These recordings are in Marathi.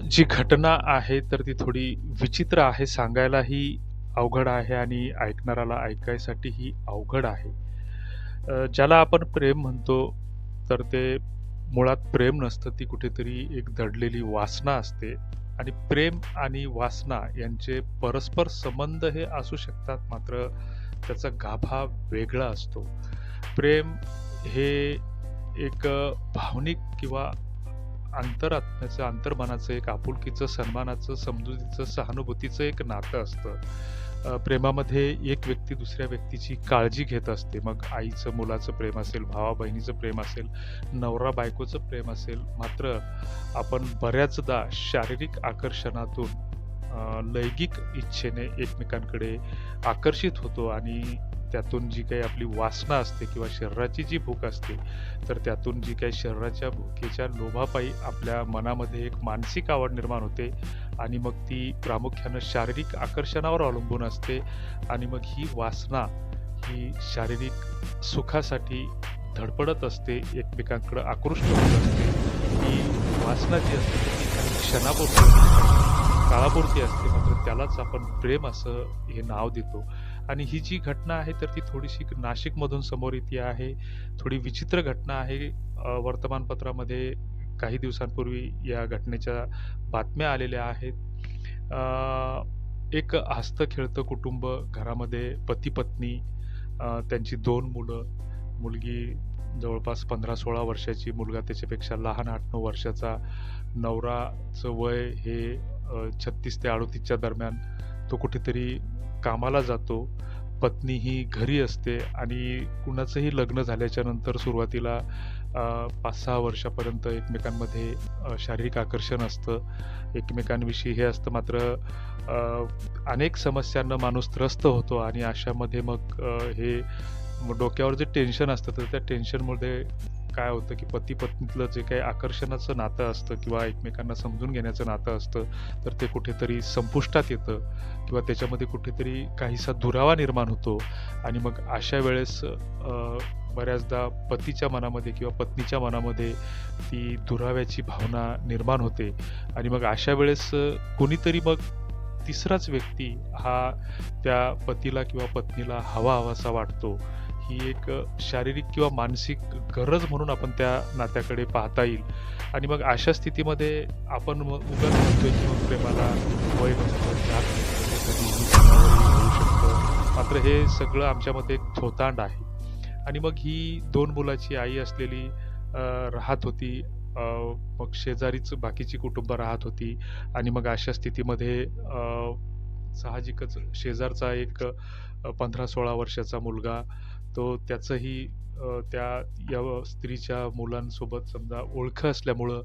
जी घटना आहे तर ती थोडी विचित्र आहे. सांगायलाही अवघड आहे आणि ऐकणाऱ्याला ऐकायसाठीही अवघड आहे. ज्याला आपण प्रेम म्हणतो, तर ते मुळात प्रेम नसतं. ती कुठेतरी एक दडलेली वासना असते आणि प्रेम आणि वासना यांचे परस्पर संबंध हे असू शकतात, मात्र त्याचा गाभा वेगळा असतो. प्रेम हे एक भावनिक किंवा अंतरात्म्याचं, अंतर्मनाचं एक आपुलकीचं, सन्मानाचं, समजुतीचं, सहानुभूतीचं एक नातं असतं. प्रेमामध्ये एक व्यक्ती दुसऱ्या व्यक्तीची काळजी घेत असते. मग आईचं मुलाचं प्रेम असेल, भावा-बहिणीचं प्रेम असेल, नवरा-बायकोचं प्रेम असेल. मात्र आपण बऱ्याचदा शारीरिक आकर्षणातून लैंगिक इच्छेने एकमेकांकडे आकर्षित होतो आणि त्यातून जी काही आपली वासना असते किंवा शरीराची जी भूक असते, तर त्यातून जी काही शरीराच्या भुकेच्या लोभापायी आपल्या मनामध्ये एक मानसिक आवड निर्माण होते आणि मग ती प्रामुख्यानं शारीरिक आकर्षणावर अवलंबून असते आणि मग ही वासना ही शारीरिक सुखासाठी धडपडत असते, एकमेकांकडे आकृष्ट होत असते. ही वासना जी असते ती काही क्षणापुरती असते, काळापुरती असते. मात्र त्यालाच आपण प्रेम असं हे नाव देतो आणि ही जी घटना आहे तर ती थोडीशी नाशिकमधून समोर येते आहे. थोडी विचित्र घटना आहे. वर्तमानपत्रामध्ये काही दिवसांपूर्वी या घटनेच्या बातम्या आलेल्या आहेत. एक हसतं-खेळतं कुटुंब घरामध्ये पती-पत्नी, त्यांची दोन मुलं. मुलगी जवळपास 15-16 वर्षाची, मुलगा त्याच्यापेक्षा लहान 8-9 वर्षाचा. नवराचं वय हे छत्तीस ते 38च्या दरम्यान. तो कुठेतरी कामाला जातो. पत्नी ही घरी असते आणि कुणाचंही लग्न झाल्याच्यानंतर सुरुवातीला पाच सहा वर्षापर्यंत एकमेकांमध्ये शारीरिक आकर्षण असतं. एकमेकांविषयी हे असतं. मात्र अनेक समस्यांना माणूस त्रस्त होतो आणि अशामध्ये मग हे डोक्यावर जे टेन्शन असतं, तर त्या टेन्शनमध्ये काय होतं, की पती-पत्नीतलं जे काही आकर्षणाचं नातं असतं किंवा एकमेकांना समजून घेण्याचं नातं असतं, तर ते कुठेतरी संपुष्टात येतं किंवा त्याच्यामध्ये कुठेतरी काहीसा दुरावा निर्माण होतो आणि मग अशा वेळेस बऱ्याचदा पतीच्या मनामध्ये किंवा पत्नीच्या मनामध्ये ती दुराव्याची भावना निर्माण होते आणि मग अशा वेळेस कुणीतरी कोणीतरी मग तिसराच व्यक्ती हा त्या पतीला किंवा पत्नीला हवा-हवासा वाटतो. ही एक शारीरिक किंवा मानसिक गरज म्हणून आपण त्या नात्याकडे पाहता येईल आणि मग अशा स्थितीमध्ये आपण मग उगाच म्हणतोय, की मग प्रेमाला वय शकतं. मात्र हे सगळं आमच्यामध्ये एक थोतांड आहे आणि मग ही दोन मुलाची आई असलेली राहत होती. मग शेजारीच बाकीची कुटुंबं राहत होती आणि मग अशा स्थितीमध्ये साहजिकच शेजारचा एक पंधरा सोळा वर्षाचा मुलगा, तो त्याचंही त्या या स्त्रीच्या मुलांसोबत समजा ओळख असल्यामुळं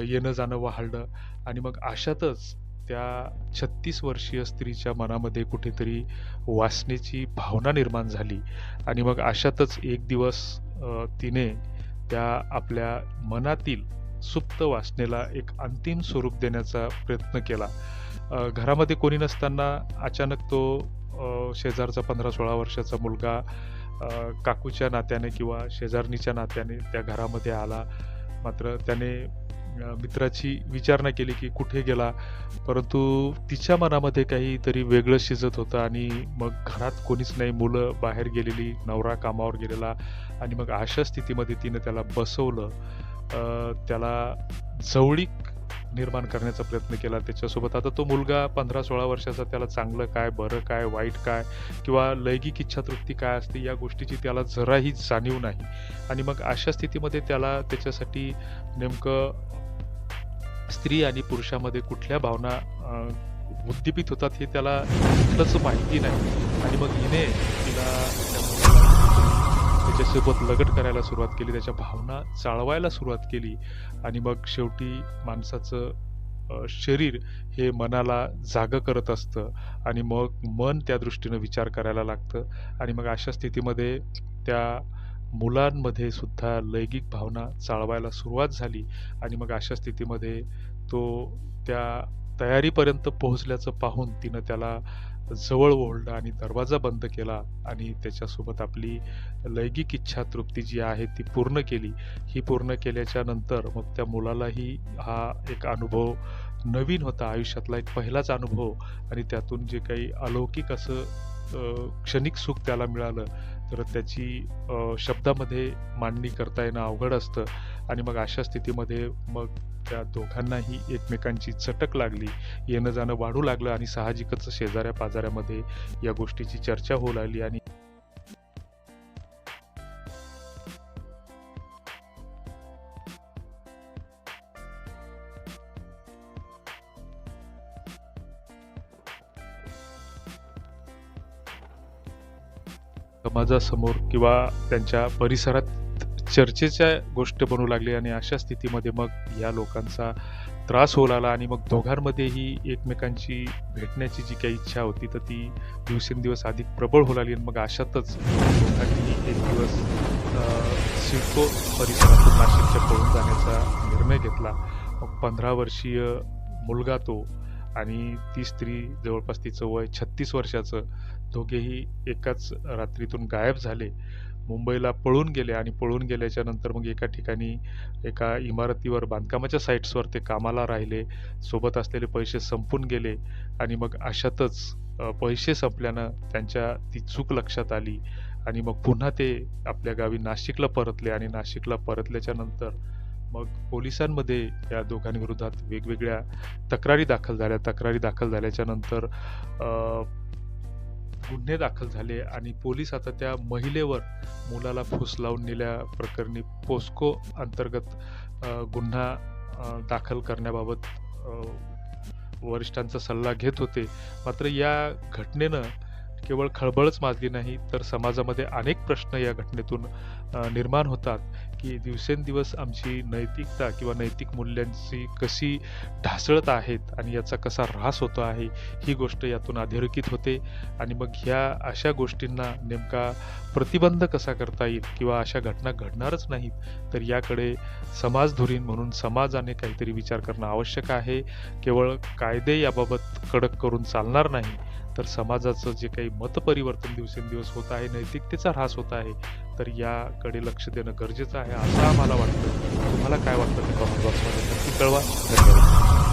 येणं-जाणं वाढलं आणि मग अशातच त्या 36 वर्षीय स्त्रीच्या मनामध्ये कुठेतरी वासनेची भावना निर्माण झाली आणि मग अशातच एक दिवस तिने त्या आपल्या मनातील सुप्त वासनेला एक अंतिम स्वरूप देण्याचा प्रयत्न केला. घरामध्ये कोणी नसताना अचानक तो शेजारचा 15-16 वर्षाचा मुलगा काकूच्या नात्याने किंवा शेजारणीच्या नात्याने त्या घरामध्ये आला. मात्र त्याने मित्राची विचारणा केली, की कुठे गेला? परंतु तिच्या मनामध्ये काहीतरी वेगळं शिजत होतं आणि मग घरात कोणीच नाही. मुलं बाहेर गेलेली, नवरा कामावर गेलेला आणि मग अशा स्थितीमध्ये तिनं त्याला बसवलं. त्याला जवळीक निर्माण करण्याचा प्रयत्न केला त्याच्यासोबत. आता तो मुलगा 15-16 वर्षाचा त्याला चांगलं काय, बरं काय, वाईट काय किंवा लैंगिक इच्छातृप्ती काय असते या गोष्टीची त्याला जराही जाणीव नाही आणि मग अशा स्थितीमध्ये त्याला त्याच्यासाठी नेमकं स्त्री आणि पुरुषामध्ये कुठल्या भावना उद्दीपित होतात हे त्याला कुठलंच माहिती नाही आणि मग हिने तिला त्याच्यासोबत लगट करायला सुरुवात केली. त्याच्या भावना चाळवायला सुरुवात केली आणि मग शेवटी माणसाचं शरीर हे मनाला जागं करत असतं आणि मग मन त्या दृष्टीनं विचार करायला लागतं आणि मग अशा स्थितीमध्ये त्या मुलांमध्ये सुद्धा लैंगिक भावना चाळवायला सुरुवात झाली आणि मग अशा स्थितीमध्ये तो त्या तयारीपर्यंत पोहोचल्याचं पाहून तिनं त्याला जवळ ओढलं आणि दरवाजा बंद केला आणि त्याच्यासोबत आपली लैंगिक इच्छा तृप्ती जी आहे ती पूर्ण केली. ही पूर्ण केल्याच्यानंतर मग त्या मुलालाही हा एक अनुभव नवीन होता आयुष्यातला एक पहिलाच अनुभव आणि त्यातून जे काही अलौकिक असं क्षणिक सुख त्याला मिळालं तर त्याची शब्दामध्ये मांडणी करता येणं अवघड असतं आणि मग अशा स्थितीमध्ये मग त्या दोघांनाही एकमेकांची चटक लागली. येणं जाणं वाढू लागलं आणि साहजिकच शेजाऱ्या पाजाऱ्यामध्ये या गोष्टीची चर्चा होऊ लागली आणि समाजासमोर किंवा त्यांच्या परिसरात चर्चेच्या गोष्ट बनू लागली आणि अशा स्थितीमध्ये मग या लोकांचा त्रास होऊ लागला आणि मग दोघांमध्येही एकमेकांची भेटण्याची जी काही इच्छा होती तर ती दिवसेंदिवस अधिक प्रबळ होऊ लागली आणि मग अशातच दोघांनी एक दिवस सिडको परिसरातून नाशिकच्या पळून जाण्याचा निर्णय घेतला. मग पंधरा वर्षीय मुलगा तो आणि ती स्त्री जवळपास तिचं वय छत्तीस वर्षाचं दोघेही एकाच रात्रीतून गायब झाले. मुंबईला पळून गेले आणि पळून गेल्याच्यानंतर मग एका ठिकाणी एका इमारतीवर बांधकामाच्या साईट्सवर ते कामाला राहिले. सोबत असलेले पैसे संपून गेले आणि मग अशातच पैसे संपल्यानं त्यांच्या ती चूक लक्षात आली आणि मग पुन्हा ते आपल्या गावी नाशिकला परतले आणि नाशिकला परतल्याच्या नंतर मग पोलिसांमध्ये या दोघांविरोधात वेगवेगळ्या तक्रारी दाखल झाल्या. तक्रारी दाखल झाल्याच्यानंतर गुन्हे दाखल झाले आणि पोलीस आता त्या महिलेवर मुलाला फूस लावून नेल्या प्रकरणी पोस्को अंतर्गत गुन्हा दाखल करण्याबाबत वरिष्ठांचा सल्ला घेत होते. मात्र या घटनेनं केवळ खळबळच माजली नाही तर समाजामध्ये अनेक प्रश्न या घटनेतून निर्माण होतात. की दिवसेंदिवस आमची नैतिकता किंवा नैतिक मूल्यांची कशी ढासळत आहेत आणि याचा कसा ऱ्हास होतो आहे ही गोष्ट यातून अधोरेखित होते. आणि मग ह्या अशा गोष्टींना नेमका प्रतिबंध कसा करता येईल किंवा अशा घटना घडणारच नाहीत तर याकडे समाजधुरीण म्हणून समाजाने काहीतरी विचार करणं आवश्यक आहे. केवळ कायदे याबाबत कडक करून चालणार नाही तर समाजाचं जे काही मतपरिवर्तन दिवसेंदिवस होत आहे नैतिकतेचा ऱ्हास होत आहे तर याकडे लक्ष देणं गरजेचं आहे असं आम्हाला वाटतं. तुम्हाला काय वाटतं ते कॉमेंट बॉक्समध्ये नक्की कळवा. धन्यवाद.